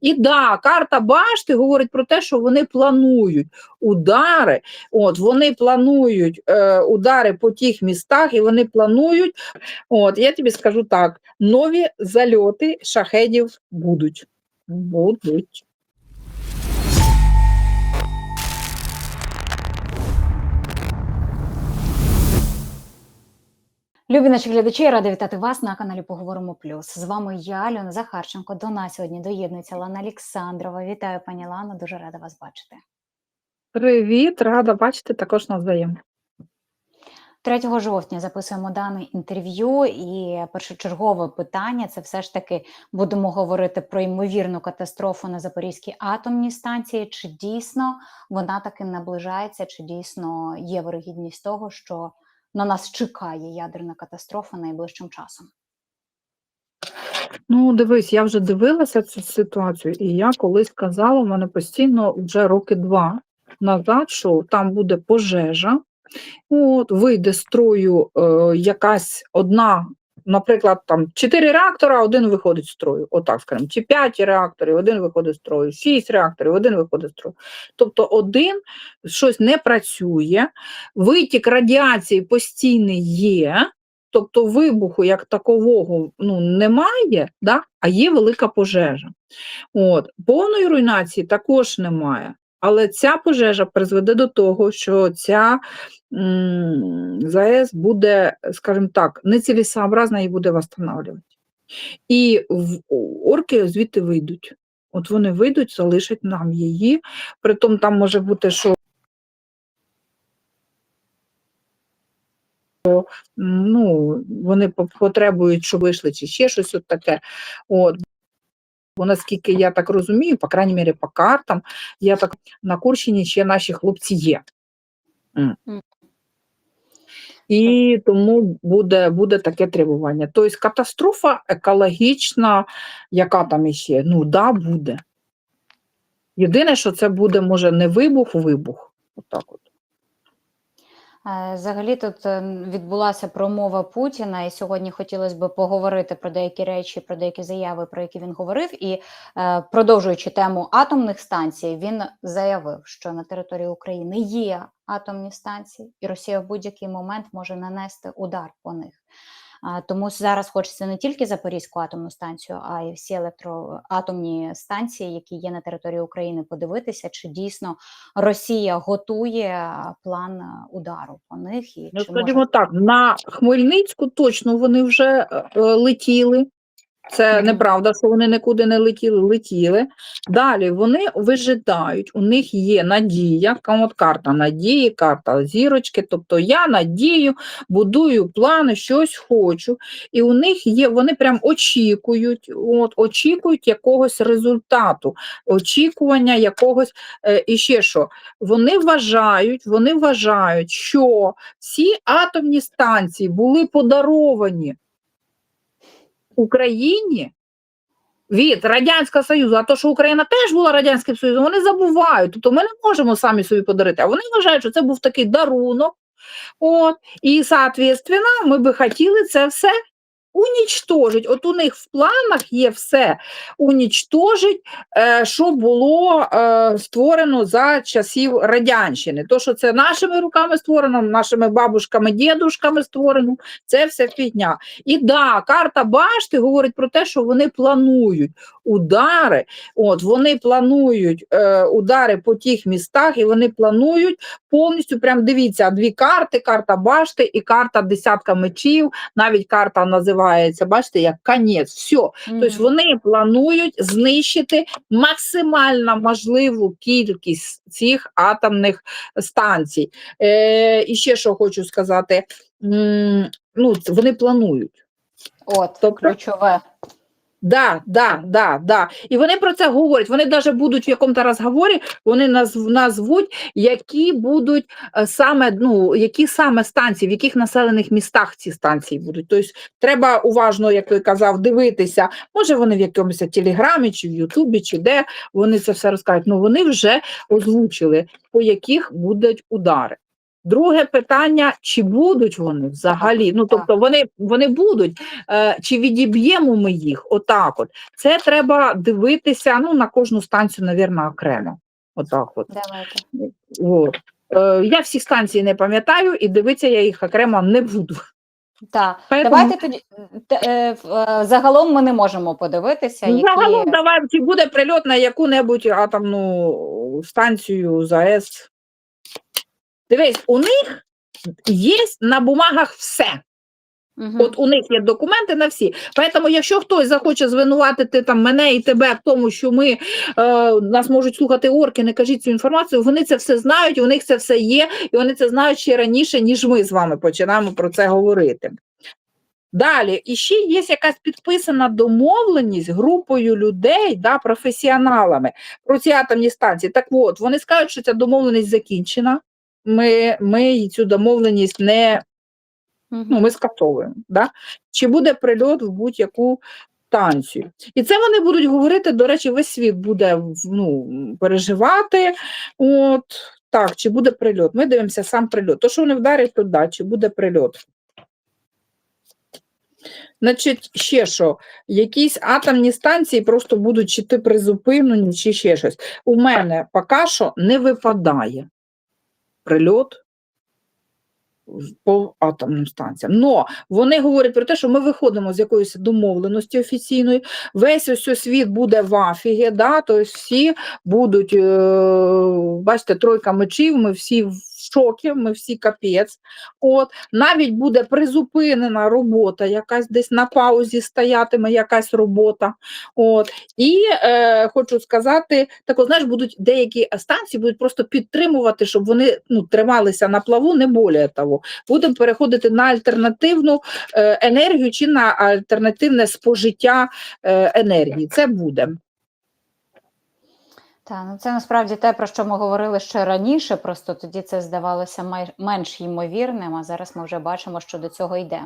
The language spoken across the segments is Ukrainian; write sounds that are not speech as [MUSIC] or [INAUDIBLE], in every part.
І да, карта башти говорить про те, що вони планують удари. От вони планують е, удари по тих містах, і вони планують. От я тобі скажу так: нові зальоти шахедів будуть. Будуть. Любі наші глядачі, я рада вітати вас на каналі Поговоримо Плюс. З вами я, Альона Захарченко. До нас сьогодні доєднується Лана Олександрова. Вітаю, пані Лано, дуже рада вас бачити. Привіт, рада бачити також навзаєм. 3 жовтня записуємо дане інтерв'ю, і першочергове питання це все ж таки будемо говорити про ймовірну катастрофу на Запорізькій атомній станції. Чи дійсно вона таки наближається, чи дійсно є вирогідність того, що на нас чекає ядерна катастрофа найближчим часом? Ну, дивись, я вже дивилася цю ситуацію, і я колись казала, в мене постійно вже роки два назад, що там буде пожежа, от, вийде з строю е, якась одна, наприклад, там чотири реактора, один виходить з строю, отак скажемо, чи п'ять реакторів, один виходить з строю, шість реакторів, один виходить з строю. Тобто один щось не працює, витік радіації постійний є. Тобто вибуху як такового ну, немає, да? а є велика пожежа. От. Повної руйнації також немає. Але ця пожежа призведе до того, що ця ЗАЕС буде, скажімо так, нецілесообразно її буде восстанавливати. І в, орки звідти вийдуть. От вони вийдуть, залишать нам її. Притом там може бути, що ну, вони потребують, щоб вийшли, чи ще щось от таке. От. Бо наскільки я так розумію, по крайній мірі по картам, я так на Курщині ще наші хлопці є. І тому буде, буде таке требування. Тобто катастрофа екологічна, яка там іще, ну да, буде. Єдине, що це буде, може, не вибух, вибух. Отак от. Е, Взагалі тут е, відбулася промова Путіна, і сьогодні хотілося б поговорити про деякі речі, про деякі заяви, про які він говорив. І е, продовжуючи тему атомних станцій, він заявив, що на території України є атомні станції, і Росія в будь-який момент може нанести удар по них. Тому зараз хочеться не тільки Запорізьку атомну станцію, а й всі електроатомні станції, які є на території України, подивитися, чи дійсно Росія готує план удару по них і Ну, чи скажімо може так, на Хмельницьку точно вони вже е, е, летіли. Це неправда, що вони нікуди не летіли, летіли. Далі вони вижидають, у них є надія, от карта надії, карта зірочки. Тобто я надію, будую плани, щось хочу. І у них є, вони прям очікують, от, очікують якогось результату, очікування якогось е, і ще що. Вони вважають, вони вважають, що всі атомні станції були подаровані Україні від Радянського Союзу, а то, що Україна теж була Радянським Союзом, вони забувають. Тобто ми не можемо самі собі подарити. А вони вважають, що це був такий дарунок. От, і, соответственно, ми би хотіли це все унічтожить. От у них в планах є все унічтожить, е, що було е, створено за часів Радянщини. То, що це нашими руками створено, нашими бабушками, дідушками створено, це все фігня. І да, карта башти говорить про те, що вони планують удари. От вони планують е, удари по тих містах, і вони планують повністю. Прям дивіться, дві карти: карта башти і карта десятка мечів. Навіть карта називається, бачите, як конець. Все. Тобто вони планують знищити максимально можливу кількість цих атомних станцій. Е, і ще що хочу сказати: ну, вони планують. от тобто- ключове. Да, да, да, да. І вони про це говорять. Вони навіть будуть в якомусь розговорі, вони назв, назвуть, які будуть е, саме, ну, які саме станції, в яких населених містах ці станції будуть. Тобто треба уважно, як ти казав, дивитися. Може, вони в якомусь телеграмі, чи в Ютубі, чи де вони це все розкажуть. Ну вони вже озвучили, по яких будуть удари. Друге питання: чи будуть вони взагалі? Ну тобто вони, вони будуть, е, чи відіб'ємо ми їх? Отак, от це треба дивитися. Ну на кожну станцію, навірно, окремо. Отак, от. Давайте. От. Е, я всі станції не пам'ятаю, і дивитися я їх окремо не буду. Так, Поэтому- давайте тоді е, е, загалом ми не можемо подивитися, які Загалом давай, чи буде прильот на яку-небудь атомну станцію ЗАЕС. Дивись, у них є на бумагах все. Мгм. От у них є документи на всі. Тому, якщо хтось захоче звинуватити там мене і тебе в тому, що ми е, нас можуть слухати орки, не кажіть цю інформацію, вони це все знають, у них це все є, і вони це знають ще раніше, ніж ми з вами починаємо про це говорити. Далі, і ще є якась підписана домовленість групою людей, да, професіоналами про ці атомні станції. Так от, вони скажуть, що ця домовленість закінчена. Ми, ми цю домовленість не ну, ми скасовуємо. Да? Чи буде прильот в будь-яку станцію? І це вони будуть говорити, до речі, весь світ буде ну, переживати. От, так, чи буде прильот? Ми дивимося сам прильот. То, що вони вдарять, то да, чи буде прильот. Значить, ще що, якісь атомні станції просто будуть чи ти призупинені, чи ще щось. У мене поки що не випадає прильот по атомним станціям. Но вони говорять про те, що ми виходимо з якоїсь домовленості офіційної, весь ось світ буде в афігі, да, то всі будуть, е, бачите, тройка мечів, ми всі шокі, ми всі капець. От, навіть буде призупинена робота, якась десь на паузі стоятиме якась робота. От. І е, хочу сказати, так, знаєш, будуть деякі станції будуть просто підтримувати, щоб вони ну, трималися на плаву, не більше того. Будемо переходити на альтернативну е, енергію чи на альтернативне спожиття е, енергії. Це буде. Так, ну це насправді те, про що ми говорили ще раніше, просто тоді це здавалося май- менш ймовірним, а зараз ми вже бачимо, що до цього йде.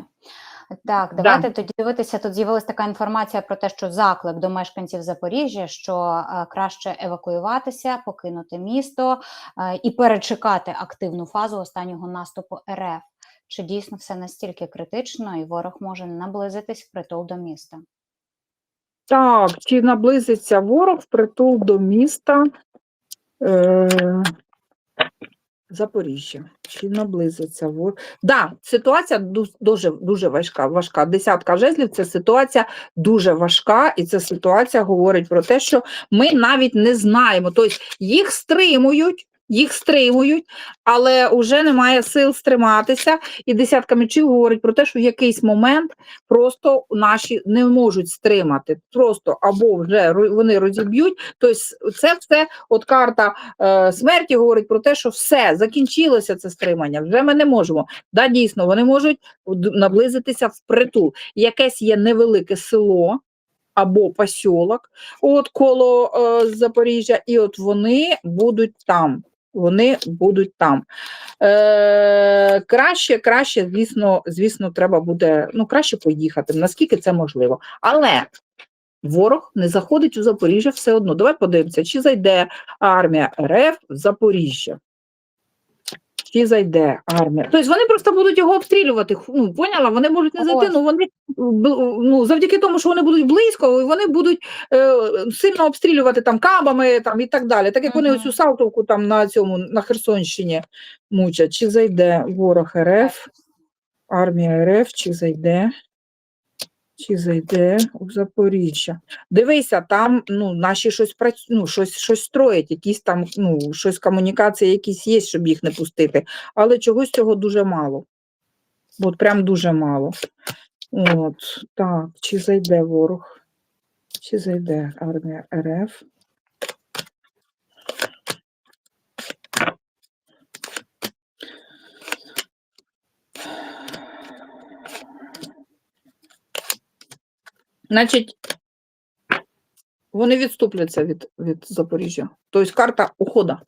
Так, Да. давайте тоді дивитися. Тут з'явилася така інформація про те, що заклик до мешканців Запоріжжя, що е, краще евакуюватися, покинути місто е, і перечекати активну фазу останнього наступу РФ. Чи дійсно все настільки критично, і ворог може наблизитись впритул до міста? Так, чи наблизиться ворог впритул до міста е, Запоріжжя? Чи наблизиться ворог? Да, ситуація дуже, дуже важка, важка. Десятка жезлів це ситуація дуже важка, і ця ситуація говорить про те, що ми навіть не знаємо. Тобто їх стримують. Їх стримують, але вже немає сил стриматися. І десятка мечів говорить про те, що в якийсь момент просто наші не можуть стримати. Просто або вже вони розіб'ють. Тобто, це все, от карта е, смерті говорить про те, що все закінчилося це стримання. Вже ми не можемо. Да, дійсно, вони можуть наблизитися в притул. Якесь є невелике село. Або посілок от коло е, Запоріжжя, і от вони будуть там. Вони будуть там. Е, краще, краще, звісно, звісно, треба буде ну, краще поїхати, наскільки це можливо. Але ворог не заходить у Запоріжжя все одно. Давай подивимося, чи зайде армія РФ в Запоріжжя. Чи зайде армія? Тобто вони просто будуть його обстрілювати. Ну, поняла? Вони можуть не зайти, Ось. ну вони ну, завдяки тому, що вони будуть близько, вони будуть е, сильно обстрілювати там кабами там, і так далі. Так як вони оцю Салтовку там на цьому на Херсонщині мучать. Чи зайде ворог РФ, армія РФ, чи зайде? Чи зайде у Запоріжжя? Дивися, там ну, наші щось працю... ну, щось, щось строять, якісь там, ну, щось комунікації якісь є, щоб їх не пустити. Але чогось цього дуже мало. От прям дуже мало. От, так, чи зайде ворог? Чи зайде армія РФ? Значить, вони відступляться від, від Запоріжжя. Тобто карта ухода.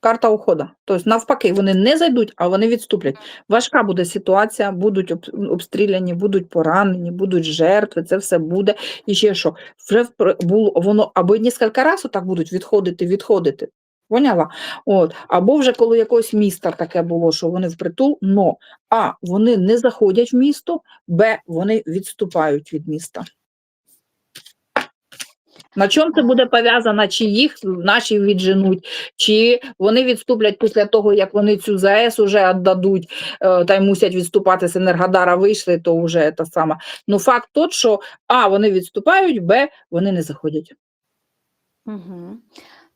Карта ухода. Тобто, навпаки, вони не зайдуть, а вони відступлять. Важка буде ситуація, будуть обстріляні, будуть поранені, будуть жертви, це все буде. І ще що, вже було воно або кілька разів так будуть відходити, відходити. Поняла? От. Або вже коли якогось міста таке було, що вони впритул, но А, вони не заходять в місто, Б, вони відступають від міста. На чому це буде пов'язано, чи їх наші відженуть, чи вони відступлять після того, як вони цю ЗАЕС уже віддадуть, е, та й мусять відступати з Енергодара вийшли, то вже та сама. Ну, факт тот, що А, вони відступають, Б, вони не заходять. Угу.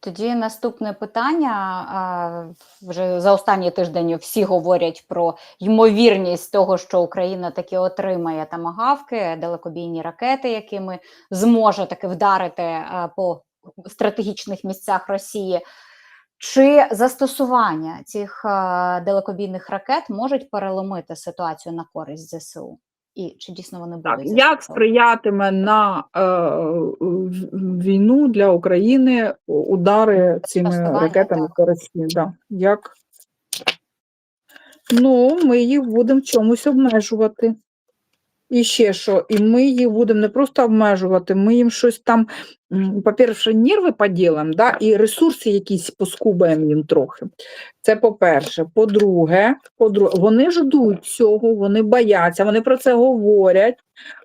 Тоді наступне питання. Вже за останній тиждень всі говорять про ймовірність того, що Україна таки отримає тамагавки, далекобійні ракети, якими зможе таки вдарити по стратегічних місцях Росії. Чи застосування цих далекобійних ракет можуть переломити ситуацію на користь ЗСУ? І чи дійсно вони будуть Так, як сприятиме на е, війну для України удари цими ракетами корисні? по Росії? Да. Як? Ну, ми їх будемо в чомусь обмежувати. І ще що, і ми їх будемо не просто обмежувати, ми їм щось там, по-перше, нерви поділимо, да, і ресурси якісь поскубаємо їм трохи. Це по-перше. По-друге, по-друге, вони ждуть цього, вони бояться, вони про це говорять.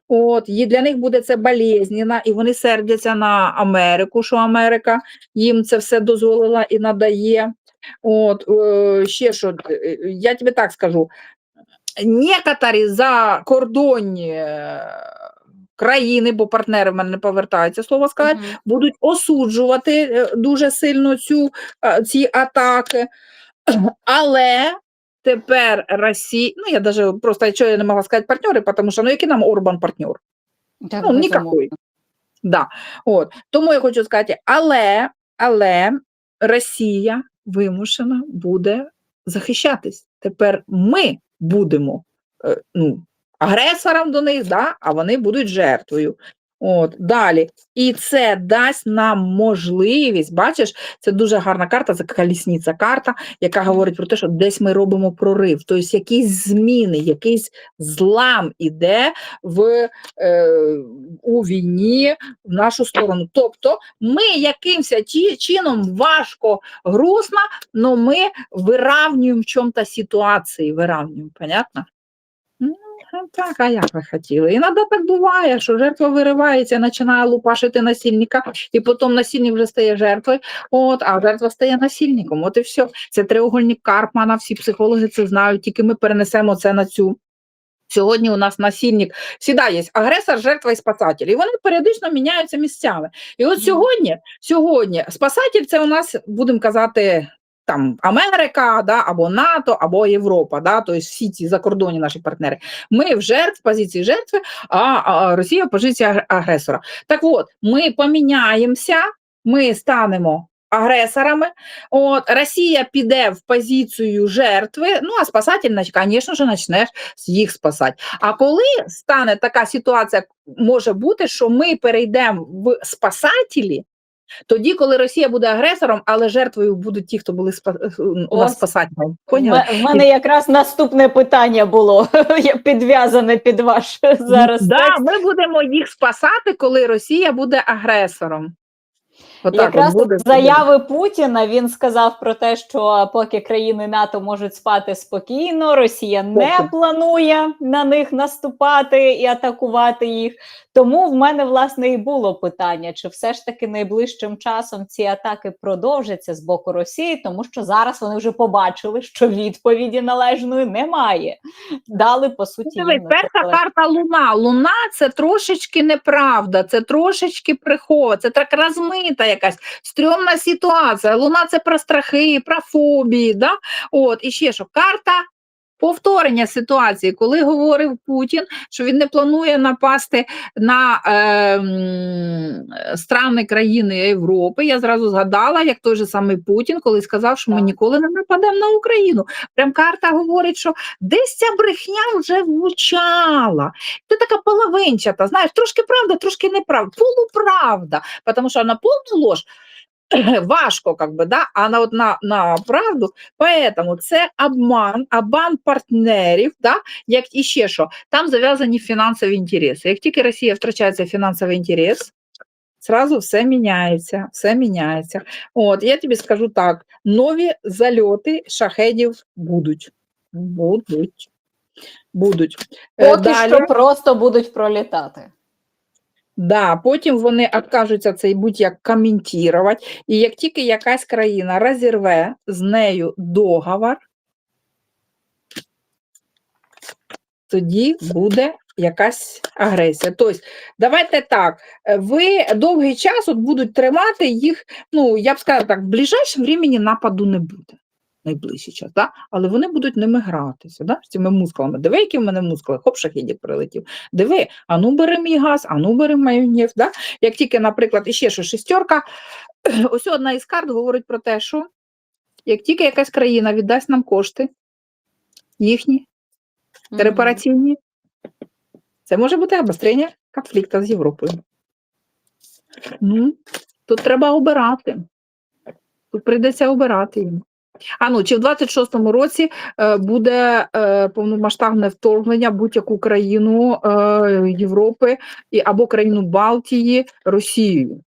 От, і для них буде це болезненно, і вони сердяться на Америку, що Америка їм це все дозволила і надає. От, е, ще що, е, я тобі так скажу, некоторі закордонні е, країни, бо партнери в мене не повертаються, слово сказати, Мгм. будуть осуджувати е, дуже сильно цю, е, ці атаки. Але тепер Росія, ну я даже просто що я не могла сказати партнери, тому що ну який нам Орбан партнер? Так, Ну, безумовно. Да. От. Тому я хочу сказати, але, але Росія вимушена буде захищатись. Тепер ми будемо е, ну, агресором до них, да? а вони будуть жертвою. От, далі. І це дасть нам можливість, бачиш, це дуже гарна карта, це колісниця карта, яка говорить про те, що десь ми робимо прорив, тобто якісь зміни, якийсь злам іде в, е, у війні в нашу сторону. Тобто ми якимось чином важко, грустно, але ми виравнюємо в чому-то ситуації, виравнюємо, понятно? Ну, Так, а як ви хотіли? Іноді так буває, що жертва виривається, починає лупашити насильника, і потім насильник вже стає жертвою, от, а жертва стає насильником. От і все. Це треугольник Карпмана, всі психологи це знають, тільки ми перенесемо це на цю. Сьогодні у нас насильник є агресор, жертва і спасатель. І вони періодично міняються місцями. І от сьогодні, сьогодні спасатель це у нас, будемо казати, там Америка, да, або НАТО, або Європа, да, тобто всі ці закордонні наші партнери. Ми в жертв, позиції жертви, а, Росія в позиції агресора. Так от, ми поміняємося, ми станемо агресорами. От Росія піде в позицію жертви. Ну а спасатель, звісно ж, почне їх спасати. А коли стане така ситуація, може бути, що ми перейдемо в спасателі. Тоді, коли Росія буде агресором, але жертвою будуть ті, хто були спа- у нас Ось. В Поняли? ме- В мене якраз наступне питання було [LAUGHS] підв'язане під ваш зараз. да, текст. ми будемо їх спасати, коли Росія буде агресором. Отак Якраз от буде. заяви Путіна він сказав про те, що поки країни НАТО можуть спати спокійно, Росія не планує на них наступати і атакувати їх. Тому в мене власне і було питання: чи все ж таки найближчим часом ці атаки продовжаться з боку Росії, тому що зараз вони вже побачили, що відповіді належної немає. Дали по суті. Дивись, перша але- карта Луна. Луна це трошечки неправда, це трошечки прихова, це так розмита якась стрьомна ситуація. Луна це про страхи, про фобії. Да? От, і ще що, карта повторення ситуації, коли говорив Путін, що він не планує напасти на е, страни країни Європи. Я зразу згадала, як той же самий Путін, коли сказав, що ми ніколи не нападемо на Україну. Прям карта говорить, що десь ця брехня вже звучала. Це така половинчата, знаєш, трошки правда, трошки неправда, полуправда, тому що на повну ложь [CLEARS THROAT] важко, как бы, да, а на, на, на правду, поэтому це обман, обман партнерів, да, як і ще що, там зав'язані фінансові інтереси. Як тільки Росія втрачає цей фінансовий інтерес, Сразу все міняється, все міняється. От, я тобі скажу так: нові зальоти шахедів будуть. Будуть. Будуть. Е, Поки що просто будуть пролітати. Да, потім вони откажуться цей будь-як коментувати. І як тільки якась країна розірве з нею договор, тоді буде якась агресія. Тобто, давайте так, е, ви довгий час от будуть тримати їх, ну, я б сказала так, в ближайшому времени нападу не буде. Найближчий час, да? але вони будуть ними гратися, да? з цими мускулами. Диви, які в мене мускули, хоп, шахідік прилетів. Диви, а ну бери мій газ, а ну бери мою нефть. Да? Як тільки, наприклад, іще що шестерка, [CLEARS THROAT] ось одна із карт говорить про те, що як тільки якась країна віддасть нам кошти, їхні, репараційні, це може бути обострення конфлікту з Європою. Ну, тут треба обирати. Тут прийдеться обирати їм. А ну, чи в 26-му році е, буде е, повномасштабне вторгнення будь-яку країну е, Європи або країну Балтії Росією?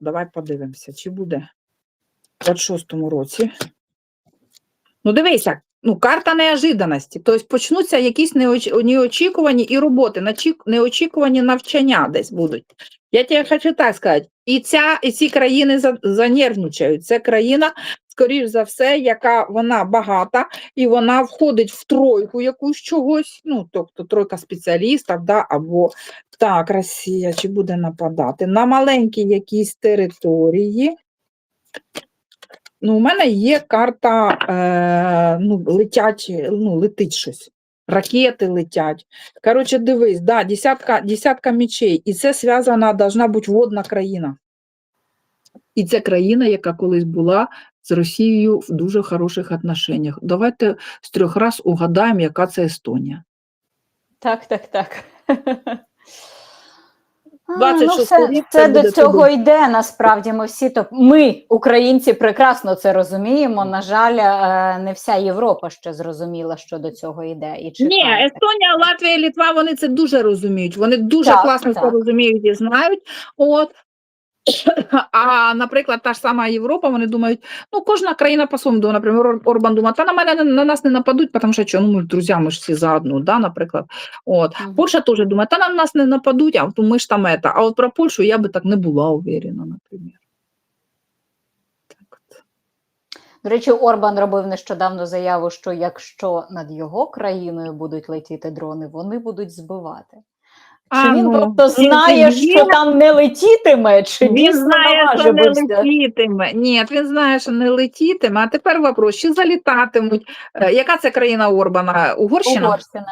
Давай подивимося, чи буде в 26-му році. Ну, дивися, ну, карта неожиданості. Тобто почнуться якісь неоч- неочікувані і роботи, неочікувані навчання десь будуть. Я тебе хочу так сказати, і, ця, і ці країни занервничають. Це країна, скоріш за все, яка вона багата, і вона входить в тройку якусь чогось, ну, тобто тройка спеціалістів, да, або так, Росія чи буде нападати на маленькі якісь території. Ну, у мене є карта, е, ну, летять, ну, летить щось. Ракети летять. Коротше, дивись, да, десятка, десятка мечей. І це зв'язана, должна бути водна країна. І це країна, яка колись була з Росією в дуже хороших отношеннях. Давайте з трьох раз угадаємо, яка це Естонія. Так, так, так. [LAUGHS] А, 26 ну, рік це, це це до цього туди. йде. Насправді ми всі то ми, українці, прекрасно це розуміємо. На жаль, е, не вся Європа ще зрозуміла, що до цього йде. І Ні. Естонія, Латвія, Літва, вони це дуже розуміють. Вони дуже Так, класно це розуміють і знають. От. А, наприклад, та ж сама Європа, вони думають, ну кожна країна по-своєму, наприклад, Орбан думає, та на мене на нас не нападуть, тому що що, ну, ми ж друзі, ми ж всі заодно, да, наприклад. От. Мгм. Польща теж думає, та на нас не нападуть, а ми ж там ета. А от про Польщу я би так не була уверена, наприклад. До речі, Орбан робив нещодавно заяву, що якщо над його країною будуть летіти дрони, вони будуть збивати. Чи А, він ну, просто він- знає, він- що там не летітиме, чи Він знає, що не летітиме. Ні, він знає, що не летітиме. А тепер вопрос, чи залітатимуть? Е, Яка це країна Орбана? Угорщина? Угорщина.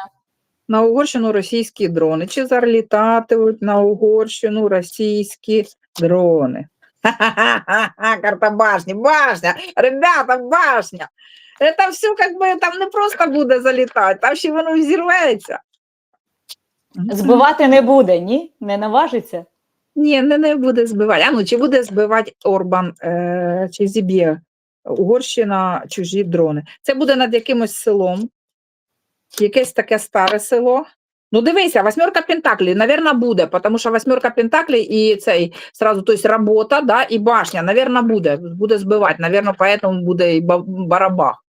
На Угорщину російські дрони. Чи залітатимуть на Угорщину російські дрони? Ха-ха-ха, карта башні, башня, ребята, башня. Це все как би там не просто буде залітати, там ще воно взірветься. Збивати не буде, ні? Не наважиться. Ні, не, не буде збивати. А ну, чи буде збивати Орбан, е, чи зіб'є Угорщина чужі дрони? Це буде над якимось селом, якесь таке старе село. Ну, дивися, восьмерка Пентаклей, наверное, буде, тому що восьмерка Пентаклей і цей сразу, то есть робота, да, і башня, наверное, буде, буде збивати, наверное, поэтому буде і барабах.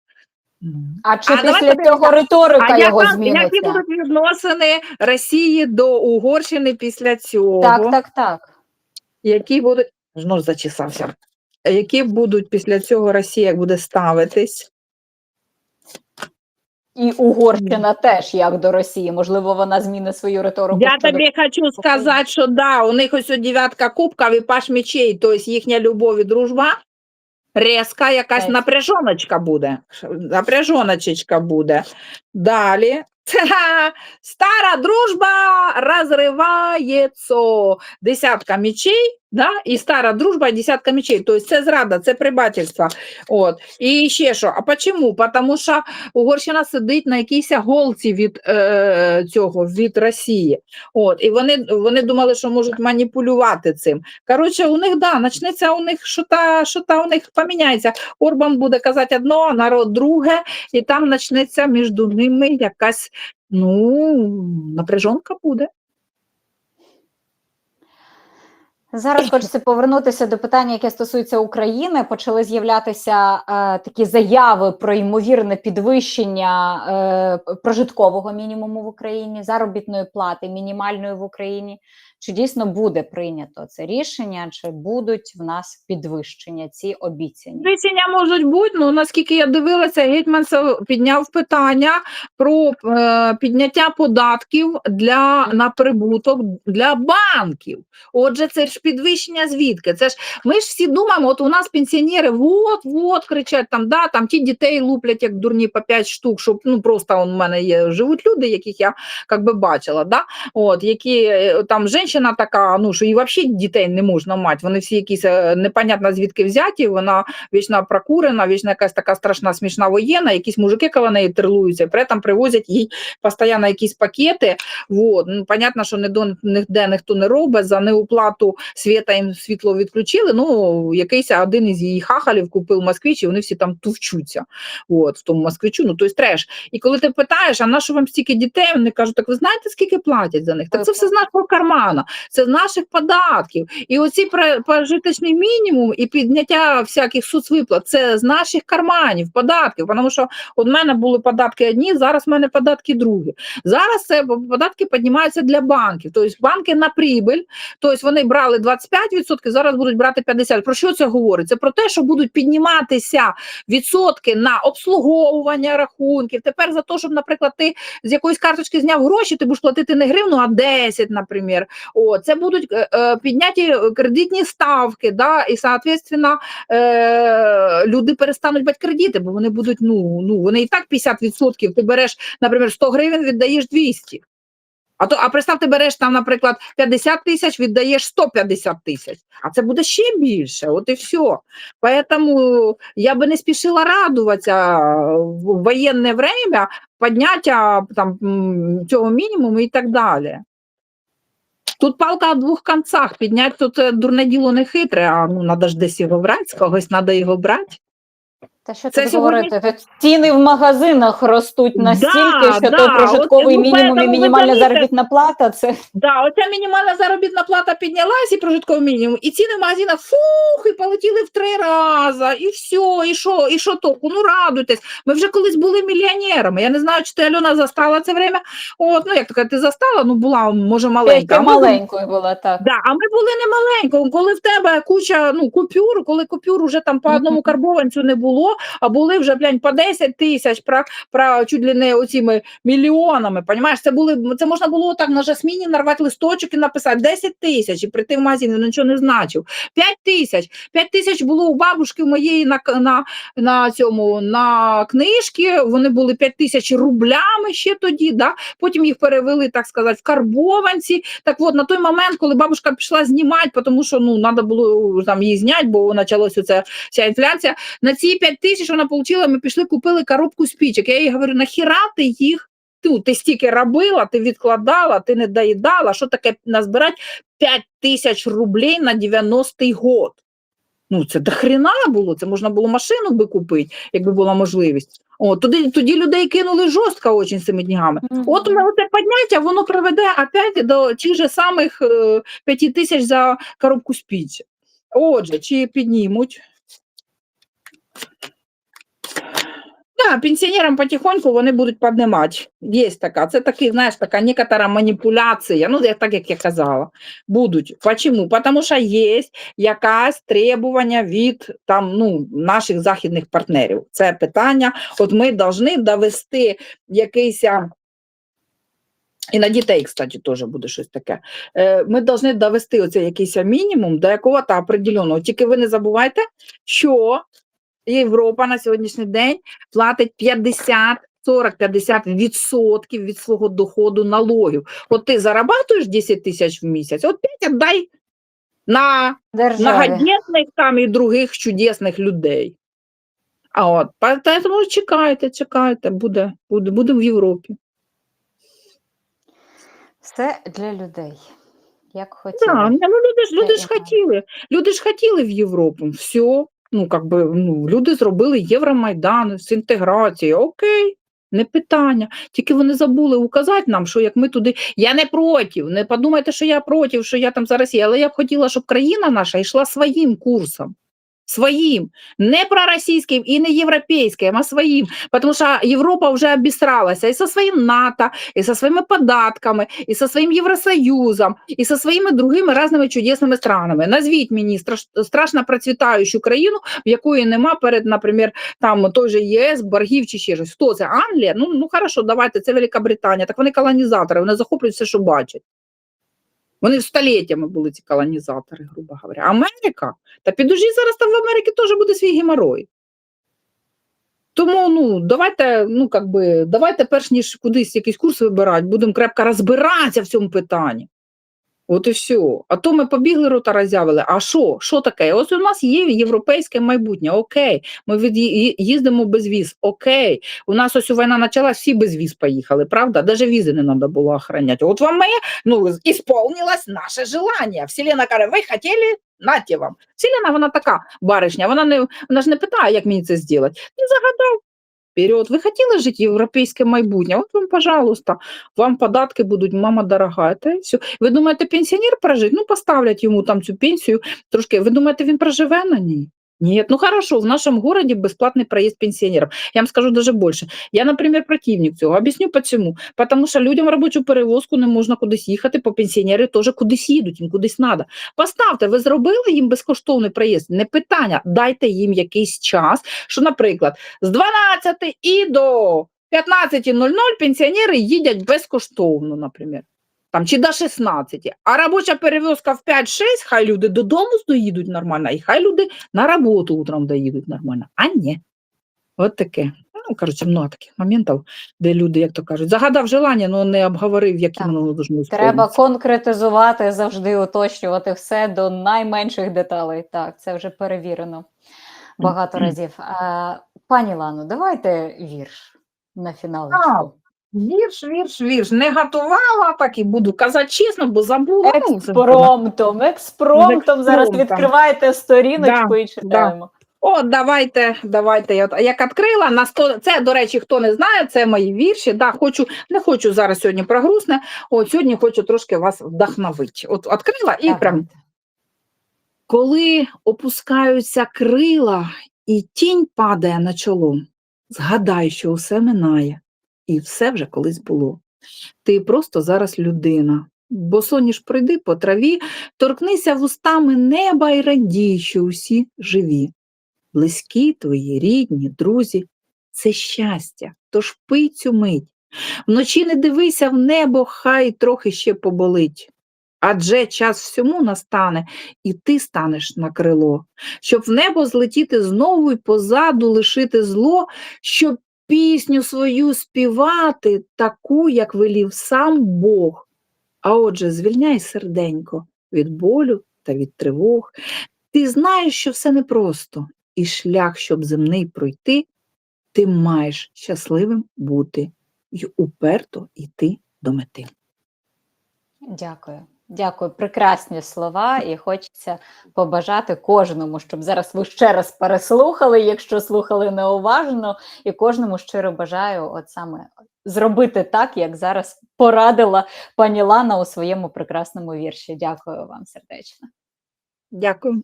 А чи А після давайте цього риторика А його яка, які будуть відносини Росії до Угорщини після цього? Так, так, так. які будуть знову зачесався. Які будуть після цього Росія як буде ставитись? І Угорщина теж як до Росії. Можливо, вона змінить свою риторику. Я щодо- тобі хочу сказати, що да, у них ось дев'ятка кубків і паш мечей, тобто їхня любов і дружба. Резка якась напряжоночка буде. Напряжоночечка буде. Далі. [LAUGHS] Стара дружба розривається. Десятка мечей, да? і стара дружба, і десятка мечей. Тобто це зрада, це прибательство. От. І ще що? А чому? Тому що Угорщина сидить на якійсь голці від е, цього, від Росії. От. І вони, вони думали, що можуть маніпулювати цим. Коротше, у них да, почнеться у них що та, що та у них поміняється. Орбан буде казати одно, а народ друге, і там почнеться між ними якась ну, напряжонка буде. Зараз хочеться повернутися до питання, яке стосується України. Почали з'являтися е, такі заяви про ймовірне підвищення е, прожиткового мінімуму в Україні, заробітної плати мінімальної в Україні. Чи дійсно буде прийнято це рішення, чи будуть в нас підвищення ці обіцяні? Рішення можуть бути, ну наскільки я дивилася, Гетьманцев підняв питання про е, підняття податків для на прибуток для банків. Отже, це ж підвищення звідки? Це ж ми ж всі думаємо, от у нас пенсіонери вот, вот кричать там, да, там ті дітей луплять як дурні по 5 штук, щоб ну просто у мене є живуть люди, яких я як би бачила, да, от які е, там жінка така, ну що і взагалі дітей не можна мати. Вони всі якісь е, непонятно звідки взяті. Вона вічно прокурена, вічно якась така страшна смішна воєнна, якісь мужики коло неї терлуються, при этом привозять їй постійно якісь пакети. Вот. Ну, понятно, що ніде, ніде ніхто не робить, за неуплату світа їм світло відключили. Ну, якийсь один із її хахалів купив москвич, і вони всі там тувчуться. От, в тому москвичу, ну тобто треш. І коли ти питаєш, а на що вам стільки дітей? Вони кажуть, так ви знаєте, скільки платять за них? Так це все з нашого кармана, це з наших податків. І оці про- прожиточний мінімум і підняття всяких соцвиплат це з наших карманів, податків. Тому що в мене були податки одні, зараз в мене податки другі. Зараз це податки піднімаються для банків. Тобто банки на прибиль, тобто вони брали 25%, зараз будуть брати 50%. Про що це говорить? Це про те, що будуть підніматися відсотки на обслуговування рахунків. Тепер за те, щоб, наприклад, ти з якоїсь карточки зняв гроші, ти будеш платити не гривну, а 10, наприклад. О, це будуть е, е, підняті кредитні ставки, да, і, соответственно, е, люди перестануть брати кредити, бо вони будуть, ну, ну, вони і так 50%, ти береш, наприклад, 100 гривень, віддаєш 200. А то, а представ, ти береш там, наприклад, 50 тисяч, віддаєш 150 тисяч, а це буде ще більше, от і все. Поэтому я би не спішила радуватися в воєнне время підняття там, цього мінімуму і так далі. Тут палка в двох концах. Підняти тут е, дурне діло не хитре, а ну треба ж десь його брати, з когось треба його брати. Та що Це сьогодні- говорити? Ціни в магазинах ростуть настільки, Да, що да, то прожитковий от, ну, мінімум і мінімальна заробітна плата це Да, оця мінімальна заробітна плата піднялась і прожитковий мінімум, і ціни в магазинах фух, і полетіли в три рази, і все, і що, і що толку? Ну радуйтесь. Ми вже колись були мільйонерами. Я не знаю, чи ти Альона застала це время. От, ну як така, ти застала, ну була, може, маленька. я маленькою була так. Да, а ми були не маленько, коли в тебе куча ну, купюр, коли купюр вже там по одному карбованцю не було, а були вже блядь, по 10 тисяч, про, про чуть ли не оціми мільйонами. Понімаєш, це були це можна було так на жасміні нарвати листочок і написати 10 тисяч і прийти в магазин, він нічого не значив. 5 тисяч. 5 тисяч було у бабушки моєї на, на, на цьому на книжки. Вони були 5 тисяч рублями ще тоді. Да? Потім їх перевели, так сказати, в карбованці. Так от на той момент, коли бабушка пішла знімати, тому що ну треба було там її зняти, бо почалася ця вся інфляція. На ці 5 тисяч вона отримала, ми пішли, купили коробку спічок. Я їй говорю, нахіра ти їх? Ну, ти стільки робила, ти відкладала, ти не доїдала. Що таке назбирати 5 тисяч рублей на 90-й год? Ну, це до хрена було, це можна було машину би купити, якби була можливість. О, тоді, тоді людей кинули жорстко очень цими днями. Мгм. От ми оце підняття, воно приведе опять до тих же самих е, 5 тисяч за коробку спіч. Отже, чи піднімуть? Да, пенсіонерам потихоньку вони будуть піднімати. Є така. Це такий, знаєш, така некотора маніпуляція. Ну, так як я казала. Будуть. Почему? Тому що є якась требування від там, ну, наших західних партнерів. Це питання. От ми повинні довести якийсь. і на дітей, кстати, теж буде щось таке. Е, Ми повинні довести оцей якийсь мінімум до якого-то определеного. Тільки ви не забувайте, що Європа на сьогоднішній день платить 50 40-50 відсотків від свого доходу налогів. От ти зарабатуєш 10 тисяч в місяць, от 5 віддай на Державі. там і других чудесних людей. А от, тому чекайте, чекайте, буде, буде, буде в Європі. Все для людей. Як хотіли. Да, ну люди ж люди ж хотіли. Люди ж хотіли в Європу. Все. Ну, как би, ну, люди зробили Євромайдан з інтеграцією. Окей. Не питання. Тільки вони забули указати нам, що як ми туди. Я не проти. Не подумайте, що я проти, що я там за є. але я б хотіла, щоб країна наша йшла своїм курсом. Своїм, не проросійським і не європейським, а своїм. Тому що Європа вже обісралася і зі своїм НАТО, і зі своїми податками, і зі своїм Євросоюзом, і зі своїми другими різними чудесними странами. Назвіть мені страш- страшно процвітаючу країну, в якої нема перед, наприклад, там той же ЄС, боргів чи ще щось. Хто це? Англія? Ну, ну хорошо, давайте, це Велика Так вони колонізатори, вони захоплюють все, що бачать. Вони століттями були ці колонізатори, грубо говоря. Америка? Та підожди, зараз там в Америці теж буде свій геморой. Тому ну, давайте, ну, как би, давайте, перш ніж кудись якийсь курс вибирати, будемо крепко розбиратися в цьому питанні. От і все. А то ми побігли рота роззявили. А що? Що таке? Ось у нас є європейське майбутнє. Окей. Ми від, їздимо без віз. Окей. У нас ось війна почалась, всі без віз поїхали, правда? Даже візи не треба було охороняти. От вам ми, ну, ісполнилось наше желання. Вселена каже, ви хотіли? Наті вам. Вселена, вона така баришня, вона не вона ж не питає, як мені це зробити. Він загадав. Вперед. Ви хотіли жити європейське майбутнє? От вам, пожалуйста, вам податки будуть, мама дорога. Та все. Ви думаєте, пенсіонер прожить? Ну, поставлять йому там цю пенсію трошки. Ви думаєте, він проживе на ній? Нет, ну хорошо, в нашем городе бесплатный проезд пенсионерам. Я вам скажу даже больше. Я, например, противник цього. Об'ясню почему. Потому що людям робочу перевозку не можна кудись їхати, бо пенсіонери теж кудись їдуть, їм кудись треба. Поставте, ви зробили їм безкоштовний проїзд? Не питання, дайте їм якийсь час, що, наприклад, з 12 і до 15.00 пенсіонери їдять безкоштовно, наприклад. Там, чи до 16, а робоча перевозка в 5-6, хай люди додому доїдуть нормально, і хай люди на роботу утром доїдуть нормально, а ні. От таке. Ну, коротше, много таких моментів, де люди, як то кажуть, загадав желання, але не обговорив, яким воно должно Треба конкретизувати, завжди уточнювати все до найменших деталей. Так, це вже перевірено багато разів. А, пані Лану, давайте вірш на фіналочку. Вірш, вірш, вірш. Не готувала, так і буду казати чесно, бо забула. Ну, Експромтом, експромтом зараз відкриваєте сторіночку Да, і читаємо. О, давайте, давайте. Я, як відкрила на 100, це, до речі, хто не знає, це мої вірші. Да, хочу, не хочу зараз сьогодні прогрусне, от сьогодні хочу трошки вас вдохновити. От відкрила і Давайте. прям коли опускаються крила і тінь падає на чоло, згадай, що усе минає, і все вже колись було. Ти просто зараз людина. Бо соніш пройди по траві, торкнися вустами неба і радій, що усі живі. Близькі твої, рідні, друзі, це щастя, тож пий цю мить. Вночі не дивися в небо, хай трохи ще поболить. Адже час всьому настане, і ти станеш на крило, щоб в небо злетіти знову і позаду лишити зло, щоб пісню свою співати, таку, як велів сам Бог. А отже, звільняй серденько від болю та від тривог. Ти знаєш, що все непросто, і шлях, щоб земний пройти, ти маєш щасливим бути й уперто йти до мети. Дякую. Дякую, прекрасні слова, і хочеться побажати кожному, щоб зараз ви ще раз переслухали, якщо слухали неуважно, і кожному щиро бажаю, от саме зробити так, як зараз порадила пані Лана у своєму прекрасному вірші. Дякую вам сердечно. Дякую.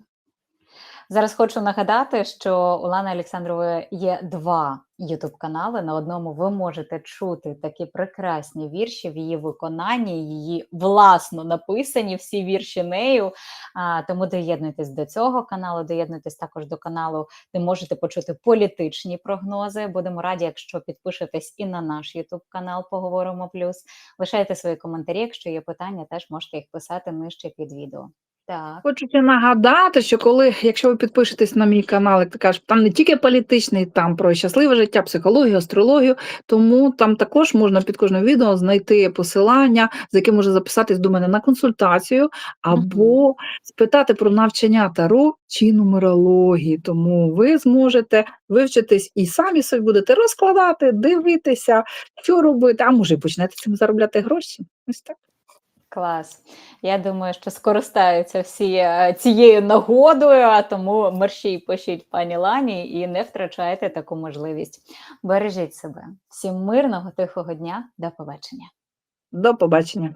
Зараз хочу нагадати, що у Лани Олександрової є два ютуб-канали. На одному ви можете чути такі прекрасні вірші в її виконанні, її власно написані всі вірші нею. А, тому доєднуйтесь до цього каналу, доєднуйтесь також до каналу, де можете почути політичні прогнози. Будемо раді, якщо підпишетесь і на наш ютуб канал Поговоримо Плюс. Лишайте свої коментарі. Якщо є питання, теж можете їх писати нижче під відео. Так. Хочеться нагадати, що коли, якщо ви підпишетесь на мій канал, як ти кажеш, там не тільки політичний, там про щасливе життя, психологію, астрологію, тому там також можна під кожним відео знайти посилання, з яким можна записатись до мене на консультацію, або спитати про навчання таро чи нумерології. Тому ви зможете вивчитись і самі собі будете розкладати, дивитися, що робити, а може і почнете цим заробляти гроші. Ось так. Клас. Я думаю, що скористаються всі е, цією нагодою, а тому мерщій пишіть пані Лані і не втрачайте таку можливість. Бережіть себе. Всім мирного, тихого дня. До побачення. До побачення.